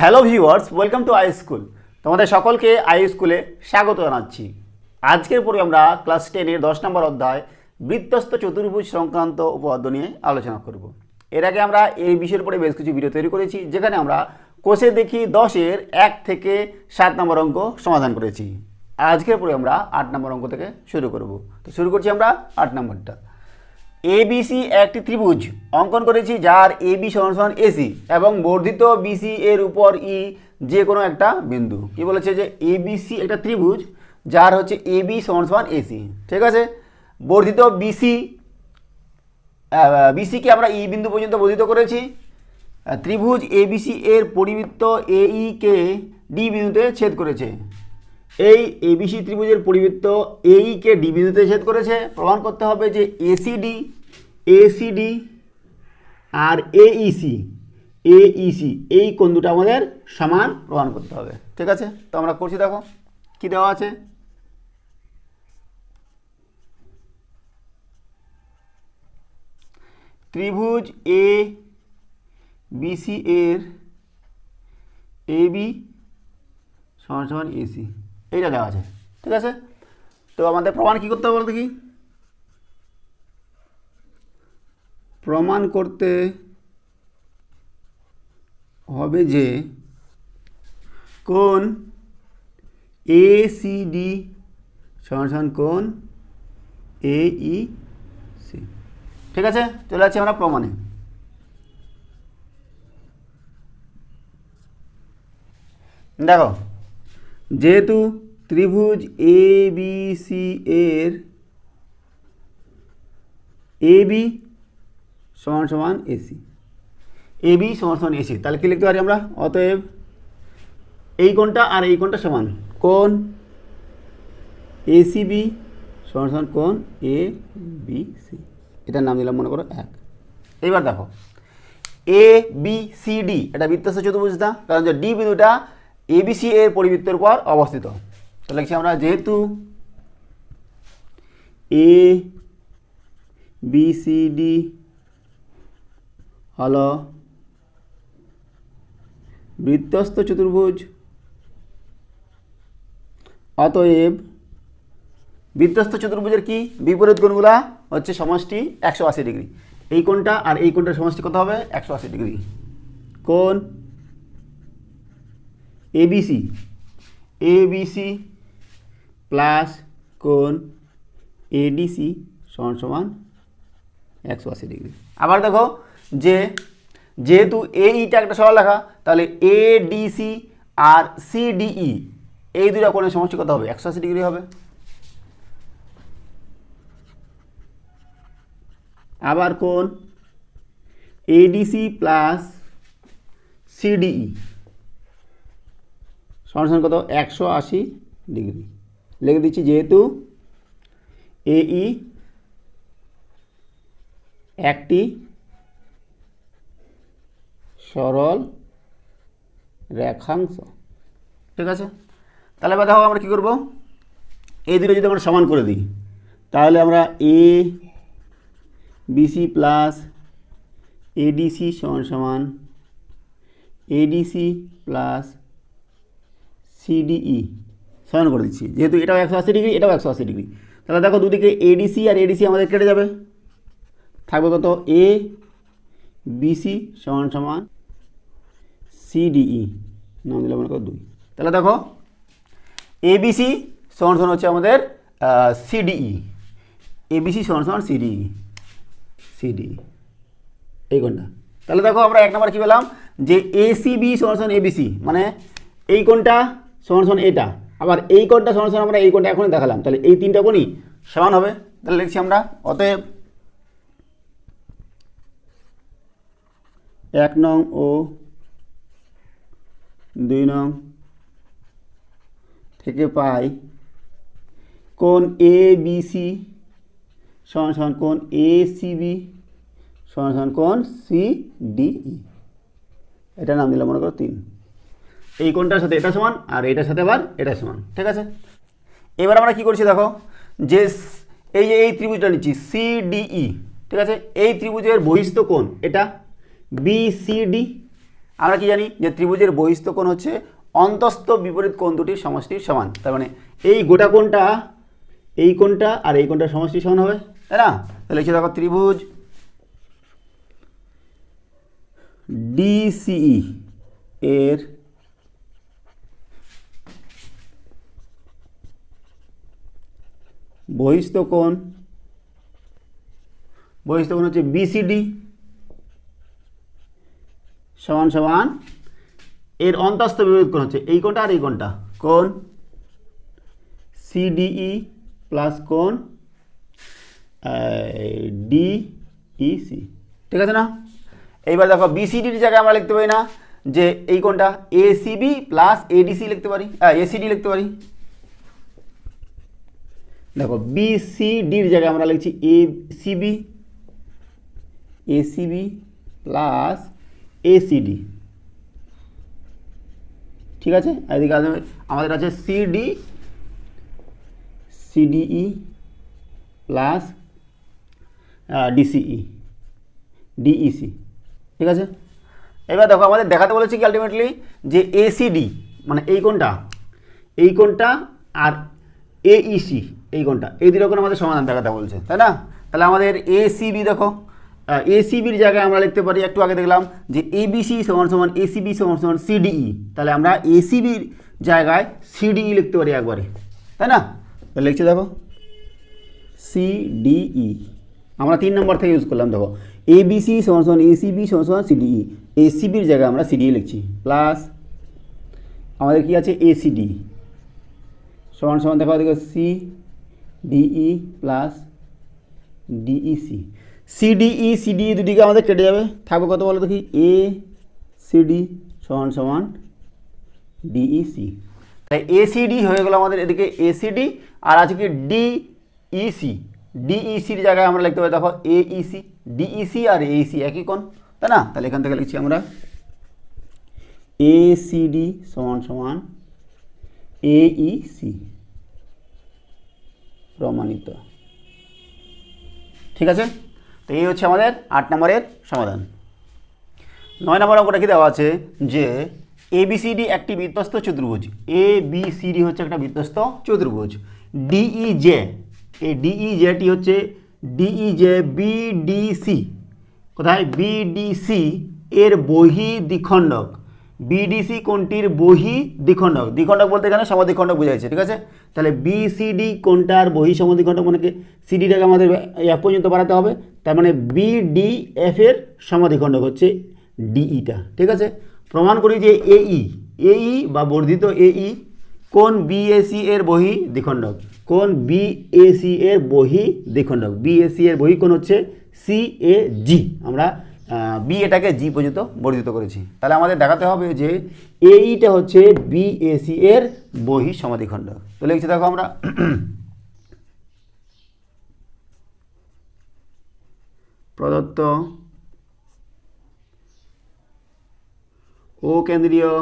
Hello viewers, welcome to I school. তোমাদের সকলকে I স্কুলে স্বাগত জানাচ্ছি। আজকের পরে আমরা ক্লাস টেনের দশ নম্বর অধ্যায় বৃত্তস্থ চতুর্ভুজ সংক্রান্ত উপপাদ্য নিয়ে আলোচনা করব। এর আগে আমরা এই বিষয়ের উপরে বেশ কিছু ভিডিও তৈরি করেছি, যেখানে আমরা কোষে দেখি দশের এক থেকে সাত নম্বর অঙ্ক সমাধান করেছি। আজকের পরে আমরা আট নম্বর অঙ্ক থেকে শুরু করব। তো শুরু করছি আমরা আট নম্বরটা। এবিসি একটি ত্রিভুজ অঙ্কন করেছি যার এবি সমান সমান এসি এবং বর্ধিত বিসি এর উপর ই যে কোনো একটা বিন্দু। কি বলেছে যে এবিসি একটা ত্রিভুজ যার হচ্ছে এবি সমান সমান এসি ঠিক আছে? বর্ধিত বিসি বিসিকে আমরা ই বিন্দু পর্যন্ত বর্ধিত করেছি। ত্রিভুজ এবিসি এর পরিবৃত্ত এই কে ডি বিন্দুতে ছেদ করেছে। এই এবিসি ত্রিভুজের পরিবৃত্ত এই কে ডি বিন্দুতে ছেদ করেছে। প্রমাণ করতে হবে যে এসিডি এসিডি আর এইসি এইসি এই কোন দুটো আমাদের সমান প্রমাণ করতে হবে। ঠিক আছে? তো আমরা করছি দেখো, কি দেওয়া আছে? ত্রিভুজ এ বিসি এর এ বি সমান সমান এসি এইটা দেওয়া আছে, ঠিক আছে? তো আমাদের প্রমাণ কি করতে হবে বলতে কি প্রমাণ করতে হবে যে কোন এ সি ডি সমান কোন এ ই সি। ঠিক আছে? চলে যাচ্ছি আমরা প্রমাণে। দেখো যেহেতু ত্রিভুজ এ বি সি এর এ বি সমান সমান এসি এ বি সমান সমান এসি তাহলে কী লিখতে পারি আমরা? অতএব এই কোণটা আর এই কোণটা সমান। কোণ এসিবি সমান সমান কোণ এ বি সি এটার নাম দিলাম মনে করো এক। এইবার দেখো। এ বি সি ডি এটা বৃত্তস্থ চতুর্ভুজটা কারণ যে ডি বিন্দুটা এবিসি এর পরিবৃত্তের উপর অবস্থিত। তো লিখছি আমরা যেহেতু এ বি সি ডি হল বৃত্তস্থ চতুর্ভুজ, অতএব বৃত্তস্থ চতুর্ভুজের কি বিপরীত কোণগুলা হচ্ছে সমষ্টি একশো আশি ডিগ্রি। এই কোণটা আর এই কোণটার সমষ্টি কত হবে? একশো আশি ডিগ্রি। কোণ এবিসি এবিসি প্লাস কোণ এডিসি সমান সমান একশো আশি ডিগ্রি। আবার দেখো যে যেহেতু এইটা একটা সরলরেখা তাহলে এডিসি আর সিডিই এই দুটো কোণের সমষ্টি কত হবে? একশো আশি ডিগ্রি হবে। আবার কোণ এডিসি প্লাস সিডিই সমান কত? একশো আশি ডিগ্রি। লিখে দিচ্ছি, যেহেতু এই একটি সরল রেখাংশ। ঠিক আছে? তাহলে এবার দেখো আমরা কী করব? এই দুটো যদি আমরা সমান করে দিই, তাহলে আমরা এ বিসি প্লাস এডিসি সমান সমান এডিসি প্লাস সিডিই সমান করে দিচ্ছি যেহেতু এটাও একশো আশি ডিগ্রি, এটাও একশো আশি ডিগ্রি। তাহলে দেখো দুদিকে এডিসি আর এডিসি আমাদের কেটে যাবে। থাকবে কত? এ বিসি সমান সমান সিডিই নাম দিলাম মনে করো দুই। তাহলে দেখো এবিসি সমান সমান হচ্ছে আমাদের সিডিই এবিসি সমান সমান সিডিই সিডিই এই কোনটা তাহলে দেখো আমরা এক নম্বর কী পেলাম? যে এসিবি সমান সমান এবিসি মানে এই কোনটা সমান সমান এটা। আবার এই কোণটা সমান সমান আমরা এই কোণটা এখনই দেখালাম। তাহলে এই তিনটা কোণই সমান হবে। তাহলে লিখছি আমরা, অতএব এক নং ও দুই নং থেকে পাই কোন এ বি সি সমান সমান কোন এ সি বি সমান সমান কোন সি ডি ই এটা নাম দিলাম মনে করো তিন। এই কোনটার সাথে এটা সমান আর এটার সাথে আবার এটা সমান, ঠিক আছে? এবার আমরা কি করছি দেখো? যে এই যে এই ত্রিভুজটা নিচ্ছি সিডিই ঠিক আছে? এই ত্রিভুজের বহিস্থ কোণ এটা বিসিডি আমরা কি জানি? যে ত্রিভুজের বহিস্থ কোণ হচ্ছে অন্তস্থ বিপরীত কোণ দুটির সমষ্টির সমান, তার মানে এই গোটা কোণটা, এই কোণটা আর এই কোণটার সমষ্টি সমান হবে, তাই না? তাহলে লিখে দেখো ত্রিভুজ ডিসিই এর বহিস্থ কোণ। বহিস্থ কোণ হচ্ছে বিসিডি সমান সমান এর অন্তস্থ বিপরীত কোণ হচ্ছে এই কোণটা আর এই কোণটা। কোণ সিডিই প্লাস কোণ ডিইসি ঠিক আছে না? এইবার দেখো বিসিডির জায়গায় আমরা লিখতে পারি না যে এই কোণটা এসিবি প্লাস এডিসি লিখতে পারি এসিডি লিখতে পারি। দেখো বিসিডির জায়গায় আমরা লিখছি A CB ACB plus ACD ঠিক আছে? এদিকে আমাদের আছে CD CDE plus DCE DEC ঠিক আছে? এবার দেখো, আমাদের দেখাতে বলেছে কি আলটিমেটলি যে এসিডি মানে এই কোনটা? এই কোনটা আর এইসি এই কোনটা এই দুটো কোণ আমাদের সমাধান দেখাতে বলছে, তাই না? তাহলে আমাদের এসিবি দেখো। এসিবির জায়গায় আমরা লিখতে পারি, একটু আগে দেখলাম যে এবিসি সমান সমান এসিবি সমান সমান সিডিই তাহলে আমরা এসিবির জায়গায় সিডিই লিখতে পারি একবারে, তাই না? তাহলে লিখছি দেখো সিডিই আমরা তিন নম্বর থেকে ইউজ করলাম, দেখো। এবিসি সমান সমান এসিবি সমান সমান সিডিই এসিবির জায়গায় আমরা সিডিই লিখছি প্লাস আমাদের কি আছে এসিডি সমান সমান দেখো দেখো C DE plus DEC CDE CDE দুটিকে আমাদের কেটে যাবে। থাকবে কত বলো দেখি? এ সিডি সমান সমান ডিইসি তাই এসিডি হয়ে গেল আমাদের এদিকে এসিডি আর আছে কি ডিইসি ডিইসির জায়গায় আমরা লিখতে পারি, দেখো এইসি ডিইসি আর এইসি একই কোণ, তাই না? তাহলে এখান থেকে লিখছি আমরা এসিডি সমান সমান এইসি প্রমাণিত। ঠিক আছে? তো এই হচ্ছে আমাদের আট নম্বরের সমাধান। নয় নম্বর অঙ্কটা কি দেওয়া আছে? যে এবিসিডি একটি বৃত্তস্ত চতুর্ভুজ। এ বি ডি হচ্ছে একটা বৃত্তস্ত চতুর্ভুজ। ডিই জে এই ডিই জেটি হচ্ছে ডিই জে বিডিসি কোথায়? বিডিসি এর বহি দ্বিখণ্ডক বিডিসি কোনটির বহি দ্বিখণ্ডক? দ্বিখণ্ডক বলতে এখানে সমদ্বিখণ্ডক বোঝাইছে, ঠিক আছে? তাহলে বিসিডি কোনটার বহি সমদ্বিখণ্ডক মানে কি? সিডিটাকে আমাদের এক পর্যন্ত বাড়াতে হবে, তার মানে বিডিএফ এর সমদ্বিখণ্ডক হচ্ছে ডিইটা ঠিক আছে? প্রমাণ করি যে এই এই বা বর্ধিত এই কোন বিএসি এর বহি দ্বিখণ্ডক? কোন বিএসি এর বহি দ্বিখণ্ডক? বিএসি এর বহি কোন হচ্ছে সি এ জি আমরা বি এটাকে জি পর্যন্ত বর্ধিত করেছি। তাহলে আমাদের দেখাতে হবে যে এইটা হচ্ছে বি বিএসি এর বহি সমাধিখণ্ড তো লিখছি দেখো আমরা। প্রদত্ত ও কেন্দ্রীয়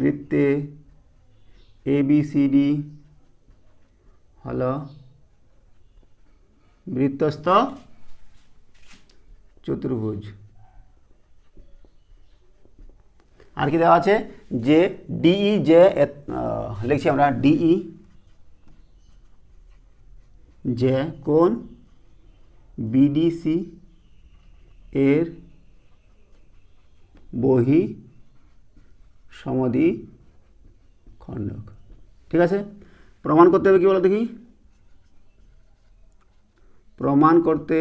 বৃত্তে এ বি সি ডি হল বৃত্তস্থ চতুর্ভুজ। আর কি দেওয়া আছে? যে ডিই যে লিখছি আমরা ডিই যে কোন বিডিসি এর বহি সমাধি খণ্ডক। ঠিক আছে? প্রমাণ করতে হবে কি বলো দেখি? প্রমাণ করতে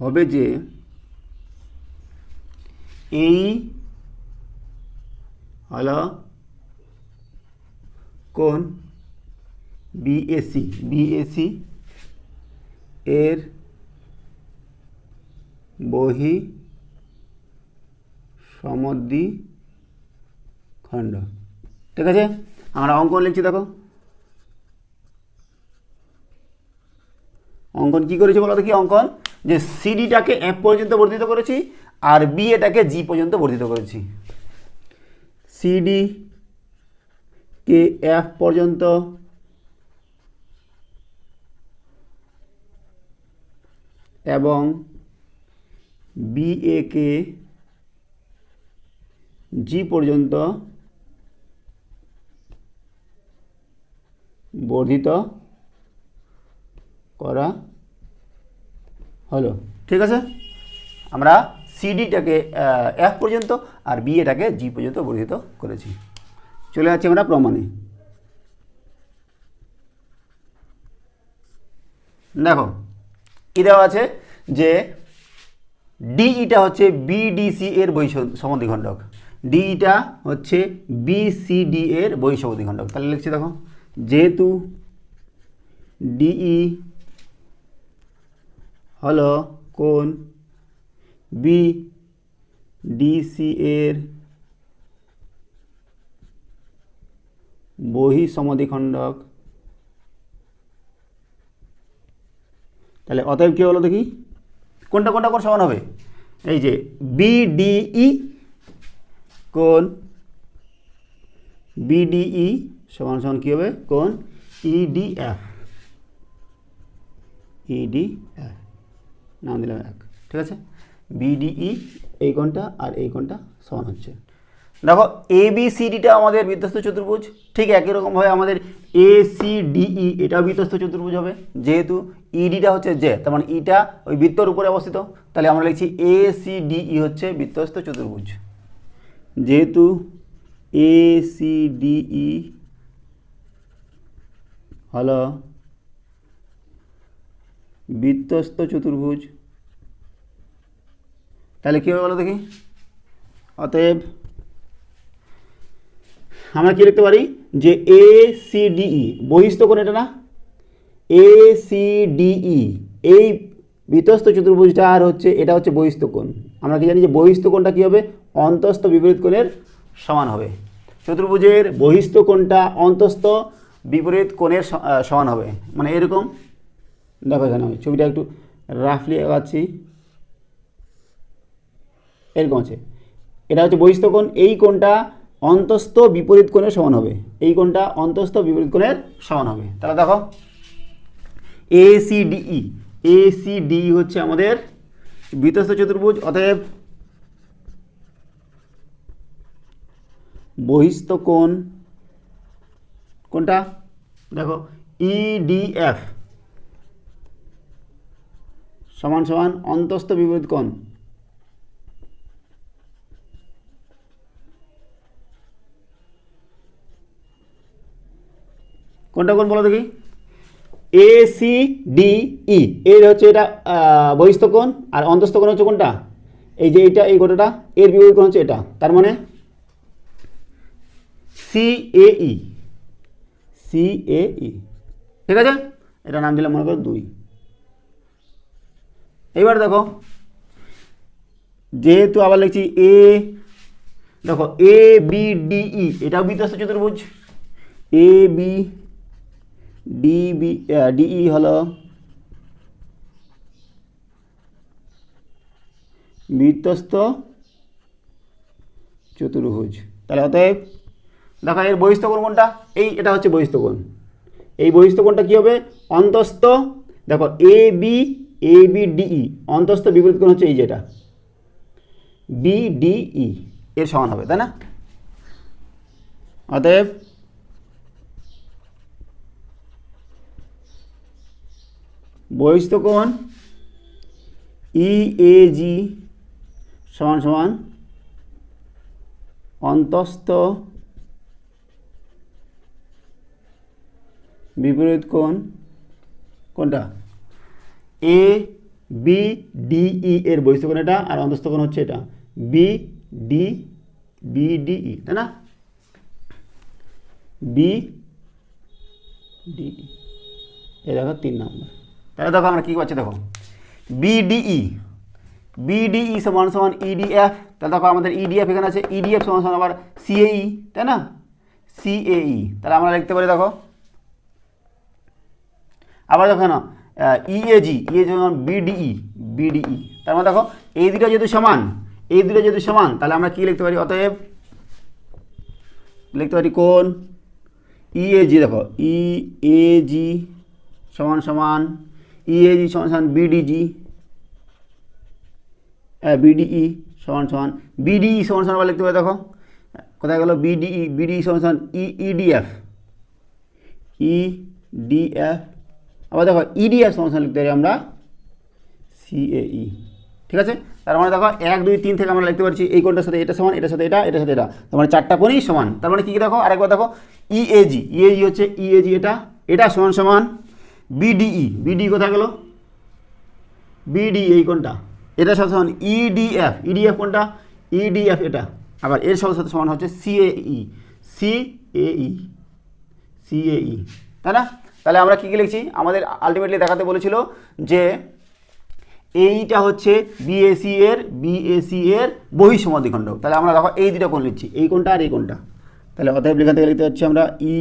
হবে যে এই হল কোন বিএসি। বিএসি এর বহি সমদ্বি খণ্ড। ঠিক আছে? আমরা অঙ্কন লিখছি, দেখো। অঙ্কন কি করেছি বলো দেখি অঙ্কন? যে সিডিটাকে এফ পর্যন্ত বর্ধিত করেছি আর বি এটাকে জি পর্যন্ত বর্ধিত করেছি। সিডি কে এফ পর্যন্ত এবং বি এ কে জি পর্যন্ত বর্ধিত করা হলো। ঠিক আছে? আমরা সিডিটাকে এফ পর্যন্ত আর বি এটাকে জি পর্যন্ত বর্ধিত করেছি। চলে যাচ্ছি আমরা প্রমাণে। দেখো, কি দেওয়া আছে? যে ডিইটা হচ্ছে বিডিসি এর বৈসম্যদ্বিখণ্ডক ডিইটা হচ্ছে বিসিডি এর বৈসম্যদ্বিখণ্ডক তাহলে লিখছি দেখো, যেহেতু ডিই হলো কোন? বি ডিসি এর বহি সমদ্বিখণ্ডক তাহলে অতএব কী হলো দেখি? কোনটা কোনটা কোন সমান হবে? এই যে বিডিই কোন? বিডিই সমান সমান কী হবে? কোন? E ইডিএফ ইডিএফ নাম দিলাম এক। ঠিক আছে? বিডিই এই কোনটা আর এই কোনটা সমান হচ্ছে। দেখো এ বি সি ডিটা আমাদের বিধ্বস্ত চতুর্ভুজ। ঠিক একই রকমভাবে আমাদের এ সি ডিই এটাও বিধ্বস্ত চতুর্ভুজ হবে। যেহেতু ইডিটা হচ্ছে জে তার মানে ইটা ওই বৃত্তর উপরে অবস্থিত। তাহলে আমরা লিখছি এ সি ডিই হচ্ছে বিধ্বস্ত চতুর্ভুজ। যেহেতু এ সি ডিই হলো বৃত্তস্ত চতুর্ভুজ। তাহলে কী হবে বলো দেখি? অতএব আমরা কি লিখতে পারি? যে এ সি ডিই বহিস্থ কোণ এটা না? এ সি ডিই এই বিতস্ত চতুর্ভুজটা আর হচ্ছে, এটা হচ্ছে বহিস্থ কোণ। আমরা কি জানি যে বহিস্থ কোণটা কী হবে? অন্তস্থ বিপরীত কোণের সমান হবে। চতুর্ভুজের বহিস্থ কোণটা অন্তস্থ বিপরীত কোণের সমান হবে। মানে এরকম দেখো এখানে আমি ছবিটা একটু রাফলি আগাচ্ছি এরকম আছে। এটা হচ্ছে বহিস্থ এই কোণটা অন্তস্থ বিপরীত কোণের সমান হবে। এই কোণটা অন্তস্থ বিপরীত কোণের সমান হবে। তাহলে দেখো A C DE A C DE হচ্ছে আমাদের বৃত্তস্থ চতুর্ভুজ, অতএব বহিস্থ কোণ কোনটা দেখো E ইডিএফ সমান সমান অন্তস্থ বিপরীত কোণ। কোনটা কোন বলো দেখি? এ সি ডি ই এর হচ্ছে এটা বহিস্থ কোণ আর অন্তস্থ কোণ হচ্ছে কোনটা এই যে এইটা, এই গোটাটা, এর বিপরীত কোণ হচ্ছে এটা। তার মানে সি এ ই সি এ ই ঠিক আছে? এটা নাম দিলাম মনে করো দুই। এইবার দেখো, যেহেতু আবার লিখছি এ দেখো এ বি ডি ই এটাও বিধ্বস্ত চতুর্ভুজ। A B D B DE হলো বৃত্তস্থ চতুর্ভুজ। তাহলে অতএব, দেখো এর বহিস্থ কোণ কোনটা? এই, এটা হচ্ছে বহিস্থ কোণ। এই বহিস্থ কোণটা কী হবে? অন্তস্থ, দেখো A B A B DE অন্তস্থ বিপরীত কোণ হচ্ছে এই যেটা বি ডিই এর সমান হবে, তাই না? অতএব বহিস্থ কোণ ই এ জি সমান সমান অন্তস্থ বিপরীত কোণ। কোনটা? এ বি ডি ই এর বহিস্থ কোণ এটা? আর অন্তস্থ কোণ হচ্ছে এটা? B D B D E তাই না? বি ডি এই দেখো তিন নম্বর। তাহলে দেখো আমরা কী পাচ্ছি, দেখো। বিডিই বিডিই সমান সমান ইডিএফ তাহলে দেখো আমাদের ইডিএফ এখানে আছে। ইডিএফ সমান সমান আবার সিএই তাই না? সিএই তাহলে আমরা লিখতে পারি, দেখো। আবার দেখো না। ইএজি ইএ যেমন বিডিই বিডিই তার মানে দেখো, এই দুটো যেহেতু সমান, এই দুটো যেহেতু সমান, তাহলে আমরা কী লিখতে পারি? অতএব লিখতে পারি কোন? ইএজি দেখো ই এ জি সমান সমান ইএজি সমান সমান বিডিজি বিডিই সমান সমান বিডিই সমান সমান লিখতে পারি, দেখো। কোথায় গেল? বিডিই বিডিই সমান সমান ইডিএফ ইডিএফ আবার দেখো ইডিএফ সমান সমান লিখতে পারি আমরা সিএই ঠিক আছে? তার মানে দেখো এক, দুই, তিন থেকে আমরা লিখতে পারছি এই কোনটার সাথে এটা সমান, এটার সাথে এটা, এটার সাথে এটা। তার মানে চারটা কোণই সমান। তার মানে কী কী দেখো? আরেকবার দেখো E ইএজি ইএজি হচ্ছে ইএজি এটা এটা সমান সমান বিডিই বিডি কোথায় গেল? বিডি এই কোনটা এটা সাথে সমান E ইডিএফ ইডিএফ কোনটা ইডিএফ এটা। আবার এর সাথে সাথে সমান হচ্ছে সিএই সিএই সিএই তাই না? তাহলে আমরা কী কী লিখছি? আমাদের আলটিমেটলি দেখাতে বলেছিল যে এইটা হচ্ছে বিএসি এর বিএসি এর বহি সমাধিখণ্ড তাহলে আমরা দেখো এই দুটো কোণ লিখছি। এই কোনটা আর এই কোনটা তাহলে অতএব লেখা থেকে লিখতে হচ্ছে আমরা ই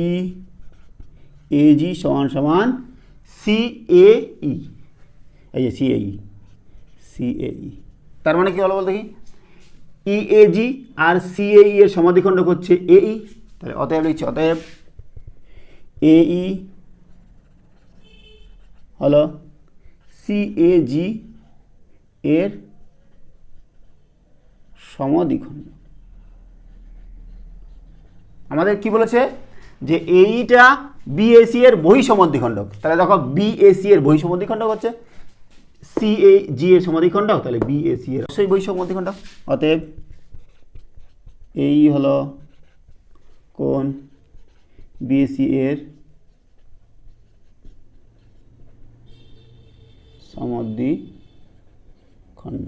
এজি সমান সমান সি এ ই এই যে সি এ ই সি এ ই তার মানে কি হলো বলতে কি ই এ জি আর সি এ ই এর সমাধিখণ্ড হচ্ছে এ ই তাহলে অতএব লিখছি, অতএব এ ই হলো সি এ জি এর সমদ্বিখণ্ড। আমাদের কি বলেছে? যে এইটা বিএসি এর বহি সমদ্বিখণ্ডক তাহলে দেখো বিএসি এর বহি সমদ্বিখণ্ডক হচ্ছে সি এ জি এর সমাধিখণ্ডক তাহলে বিএসি এর অবশ্যই বহি সমদ্বিখণ্ডক অতএব এই হলো কোন বিএসি এর সমদ্বি খণ্ড।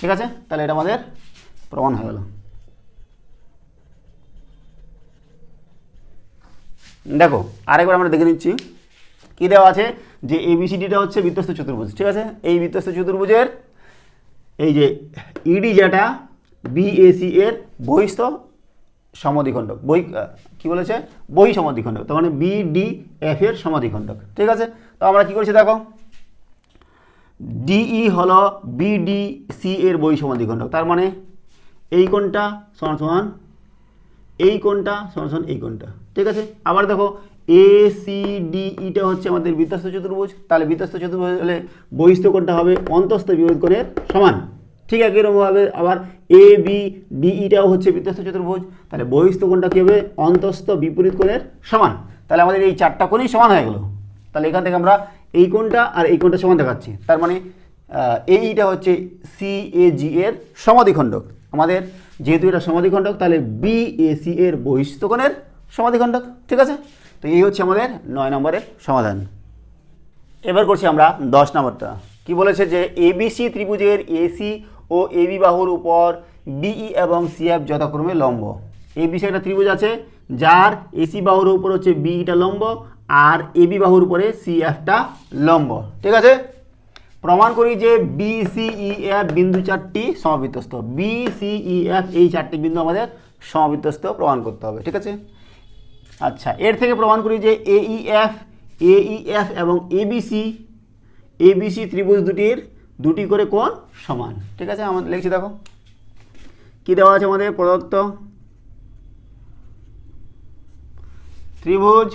ঠিক আছে? তাহলে এটা আমাদের প্রমাণ হয়ে গেল। দেখো, আরেকবার আমরা দেখে নিচ্ছি। কী দেওয়া আছে? যে এবিসিডিটা হচ্ছে বৃত্তস্থ চতুর্ভুজ, ঠিক আছে? এই বৃত্তস্থ চতুর্ভুজের এই যে ইডি যেটা বিএসি এর বহিস্থ সমাধিখণ্ডক বই কি বলেছে? বহি সমাধিখণ্ডক তার মানে বিডিএফ এর সমাধিখণ্ডক ঠিক আছে? তো আমরা কি করছি দেখো? ডিই হলো বিডিসি এর বই সমাধিখণ্ডক তার মানে এই কোণটা সমান সমান, এই কোণটা সমান এই কোণটা। ঠিক আছে? আবার দেখো এ সি ডি ইটা হচ্ছে আমাদের বৃত্তস্থ চতুর্ভুজ। তাহলে বৃত্তস্থ চতুর্ভুজ হলে বহিস্থ কোণটা হবে অন্তস্থ বিপরীত কোণের সমান। ঠিক একই রকমভাবে আবার এ বি ডি ইটাও হচ্ছে বৃত্তস্থ চতুর্ভুজ। তাহলে বহিস্থ কোণটা কী হবে? অন্তস্থ বিপরীত কোণের সমান। তাহলে আমাদের এই চারটা কোণই সমান হয়ে গেল। তাহলে এখান থেকে আমরা এই কোণটা আর এই কোণটা সমান দেখাচ্ছি। তার মানে এইটা হচ্ছে সি এ জি এর সমাধিখণ্ডক। আমাদের যেহেতু এটা সমাধিখণ্ডক, তাহলে বি এ সি এর বহিস্থ কোণের সমাধিখণ্ডক, ঠিক আছে? তো এই হচ্ছে আমাদের নয় নম্বরের সমাধান। এবার করছি আমরা দশ নম্বরটা। কি বলেছে যে এবিসি ত্রিভুজের এসি ও এবি বাহুর উপর বিই এবং সিএফ যথাক্রমে লম্ব। এবিসি একটা ত্রিভুজ আছে, যার এসি বাহুর উপর হচ্ছে বিইটা লম্ব আর এবি বাহুর উপরে সিএফটা লম্ব। ঠিক আছে? প্রমাণ করি যে বিসিইএফ বিন্দু চারটি সমাবৃতস্থ বিসিইএফ এই চারটি বিন্দু আমাদের সমাবৃতস্থ প্রমাণ করতে হবে। ঠিক আছে? আচ্ছা এর থেকে প্রমাণ করি যে এইএফ এইএফ এবং এবিসি এবিসি ত্রিভুজ দুটির দুটি করে কোণ সমান। ঠিক আছে? আমাদের লিখছি দেখো। কী দেওয়া আছে আমাদের? প্রদত্ত ত্রিভুজ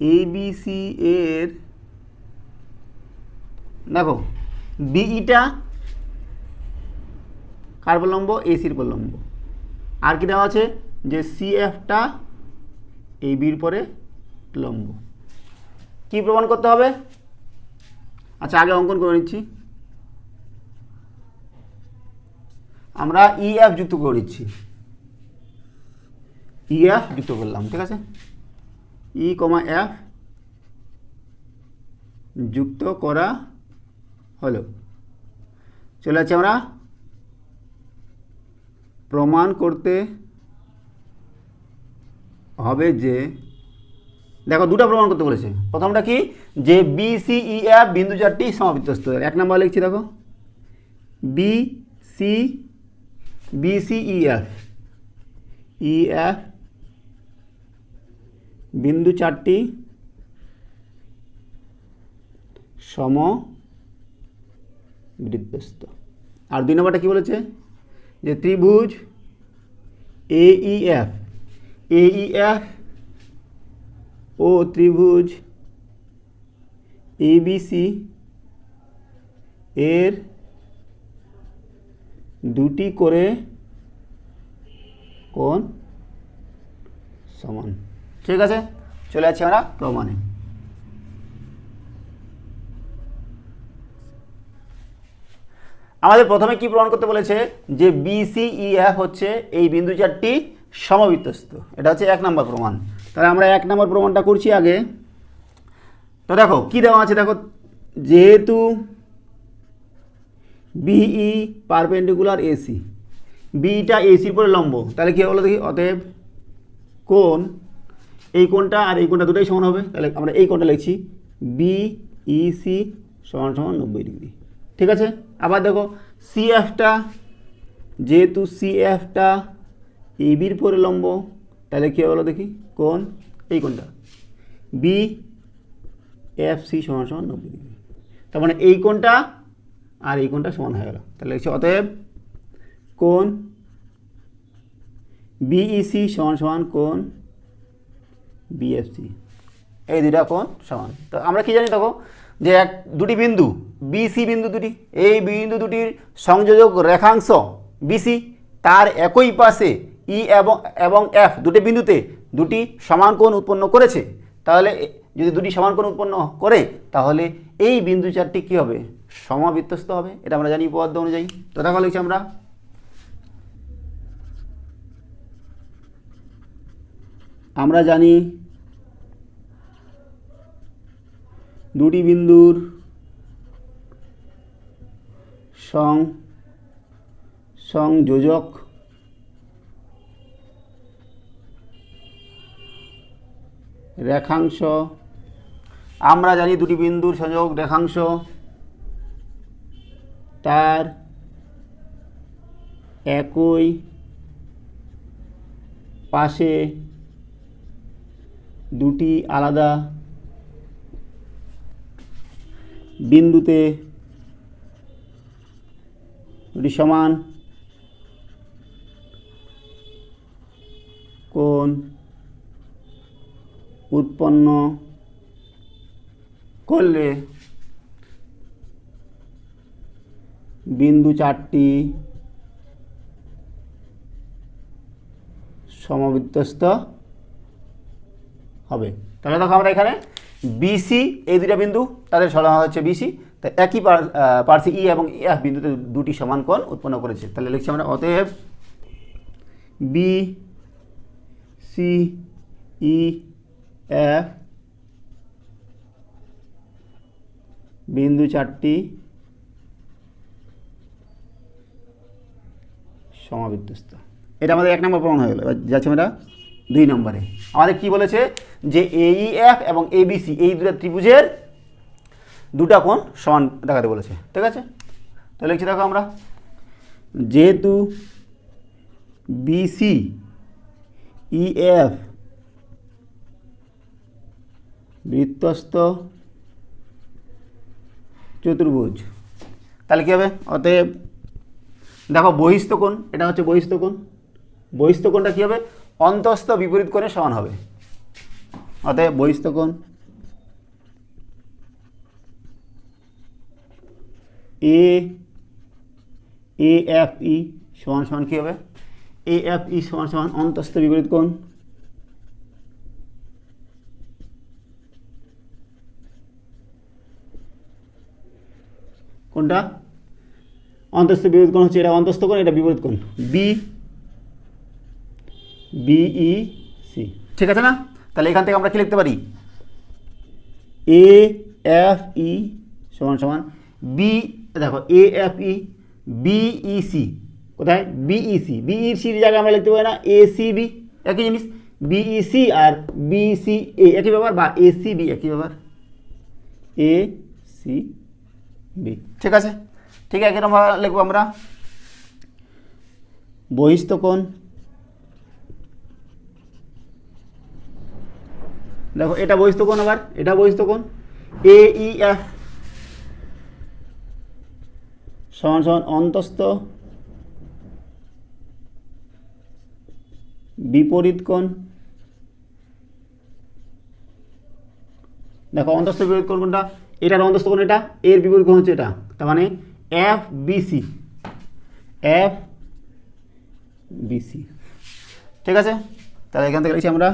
এবিসি এর, দেখো বিইটা কার প্রলম্ব এসির প্রলম্ব আর কি দেওয়া আছে? যে সিএফটা এই বির পরে লম্ব। কি প্রমাণ করতে হবে? আচ্ছা আগে অঙ্কন করে নিচ্ছি। আমরা ইএফ যুক্ত করে দিচ্ছি। ইএফ যুক্ত করলাম, ঠিক আছে? ই কমা এফ যুক্ত করা হলো। চলে যাচ্ছে আমরা। প্রমাণ করতে হবে যে, দেখো দুটো প্রমাণ করতে বলেছে। প্রথমটা কি? যে বিসিইএফ বিন্দু চারটি সমাবৃতস্থ এক নম্বর লিখছি দেখো। B C B C E F E EF বিন্দু চারটি সম বৃত্তস্থ আর দুই নম্বরটা কী বলেছে? যে ত্রিভুজ এইএফ এইএফ ও ত্রিভুজ এবিসি এর দুটি করে কোণ সমান। ঠিক আছে? চলে যাচ্ছি আমরা প্রমাণে। আমাদের প্রথমে কি প্রমাণ করতে বলেছে? যে বিসিইএফ হচ্ছে এই বিন্দু চারটি সমবিত্তস্ত এটা হচ্ছে এক নম্বর প্রমাণ। তাহলে আমরা এক নম্বর প্রমাণটা করছি আগে। তো দেখো, কি দেওয়া আছে দেখো? যেহেতু বিই পারপেন্ডিকুলার এসি বিটা এসির পরে লম্ব, তাহলে কী হলো দেখি? অতএব কোণ এই কোণটা আর এই কোণটা দুটোই সমান হবে। তাহলে আমরা এই কোণটা লিখছি বিইসি সমান সমান নব্বই ডিগ্রি। ঠিক আছে? আবার দেখো সিএফটা যেহেতু সি সিএফটা এবির পরে লম্ব, তাহলে কী হলো দেখি? কোন এই কোনটা বি এফ সি সমান সমান নব্বই ডিগ্রি। তার মানে এই কোনটা আর এই কোনটা সমান হয়ে গেল। তাহলে লিখছি অতএব কোণ বিইসি সমান সমান কোণ বিএফসি এই দুটা কোণ সমান। তো আমরা কি জানি দেখো? যে এক দুটি বিন্দু বিসি বিন্দু দুটি, এই বিন্দু দুটির সংযোজক রেখাংশ বিসি তার একই পাশে ই এবং এবং এফ দুটি বিন্দুতে দুটি সমান কোণ উৎপন্ন করেছে। তাহলে যদি দুটি সমান কোণ উৎপন্ন করে, তাহলে এই বিন্দু চারটি কী হবে? সমাবৃত্তস্ত হবে, এটা আমরা জানি উপপাদ্য অনুযায়ী। তো দেখো লিখছি আমরা আমরা জানি দুটি বিন্দুর সং, সংযোজক রেখাংশ। আমরা জানি দুটি বিন্দুর সংযোগ রেখাংশ। তার একই পাশে দুটি আলাদা বিন্দুতে দুটি সমান কোণ উৎপন্ন করলে বিন্দু চারটি সমবৃত্তস্ত হবে। তাহলে দেখো আমরা এখানে বিসি এই দুটা বিন্দু তাদের সরানো হচ্ছে বিসি তা একই পার্সি ই এবং এফ বিন্দুতে দুটি সমান কোণ উৎপন্ন করেছে। তাহলে লিখছি আমরা, অতএব বি সি ই এফ বিন্দু চারটি সমাবৃত্তস্ত এটা আমাদের এক নম্বর প্রমাণ হয়ে গেল। যাচ্ছে আমরা দুই নম্বরে। আমাদের কি বলেছে? যে এইএফ এবং এবিসি এই দুটো ত্রিভুজের দুটা কোণ সমান দেখাতে বলেছে। ঠিক আছে? তাহলে লিখছি দেখো আমরা। যেহেতু বিসি ইএফ বৃত্তস্ত চতুর্ভুজ, তাহলে কী হবে? অতএব দেখো বহিস্থ কোণ, এটা হচ্ছে বহিস্থ কোণ। বহিস্থ কোণটা কী হবে? অন্তস্থ বিপরীত কোণের সমান হবে। অতএব বহিস্থ কোণ এ এ এফ ই সমান সমান কী হবে? এ এফ ই সমান সমান অন্তস্থ বিপরীত কোণ। কোনটা অন্তস্থ বিপরীত কোণ হচ্ছে, এটা অন্তস্থ কোণ, এটা বিপরীত কোণ। বি বিই সি ঠিক আছে না? তাহলে এখান থেকে আমরা কি লিখতে পারি? এ এফ ই সমান সমান বি দেখো A F E BE C কোথায়? বিই সি বিই সির জায়গায় আমরা লিখতে পারি না এ সি বি একই জিনিস বিই সি আর বি সি এ একই ব্যাপার বা এ সি বি একই ব্যাপার এ সি বি ঠিক আছে? ঠিক আছে এরকম লিখব আমরা। বহিস্থ কোণ দেখো, এটা বহিস্থ আবার, এটা বহিস্থ কোণ। এ ই এফ সমান সমান অন্তস্থ বিপরীত কোণ। দেখো, অন্তস্থ বিপরীত কোণ কোনটা? এটার অন্তস্থ কোণ এটা, এর বিপরীত কোণ হচ্ছে এটা। তার মানে এফ বিসি এফ বিসি ঠিক আছে? তাহলে এখান থেকে আমরা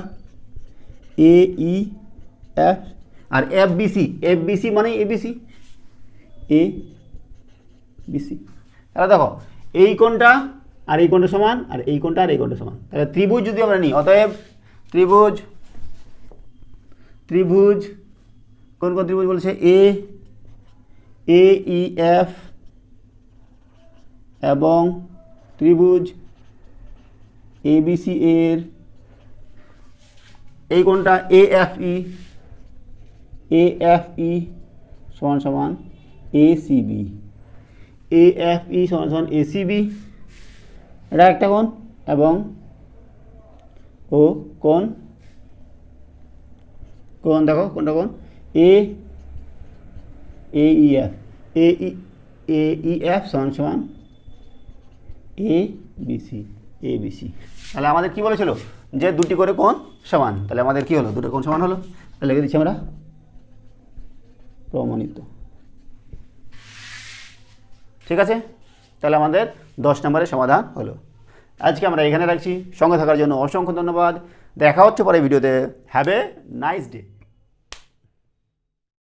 এ ই এফ আর এফ বিসি এফ বিসি মানে এ বিসি এ বিসি তাহলে দেখো, এই কোণটা আর এই কোণটা সমান, আর এই কোণটা আর এই কোণটা সমান। তাহলে ত্রিভুজ যদি আমরা নিই, অতএব ত্রিভুজ ত্রিভুজ, কোন কোন ত্রিভুজ বলছে? এ এ ই এফ এবং ত্রিভুজ এ বি সি এর এই কোনটা এ এফ ই এ এফ ই সমান সমান A C B A F E সমান সমান এ সি বি এটা একটা কোণ, এবং ও কোণ কোণ দেখো কোনটা কোণ এ A E F A E A E F সমান সমান A B C A B C তাহলে আমাদের কি বলেছিল? যে দুটি করে কোণ সমান। তাহলে আমাদের কি হলো? দুটো কোণ সমান হলো? তাহলে লিখে দিচ্ছি আমরা। প্রমাণিত। ঠিক আছে? তাহলে আমাদের দশ নম্বরের সমাধান হলো। আজকে আমরা এখানে রাখছি। সঙ্গে থাকার জন্য অসংখ্য ধন্যবাদ। দেখা হচ্ছে পরে ভিডিওতে। Have a nice day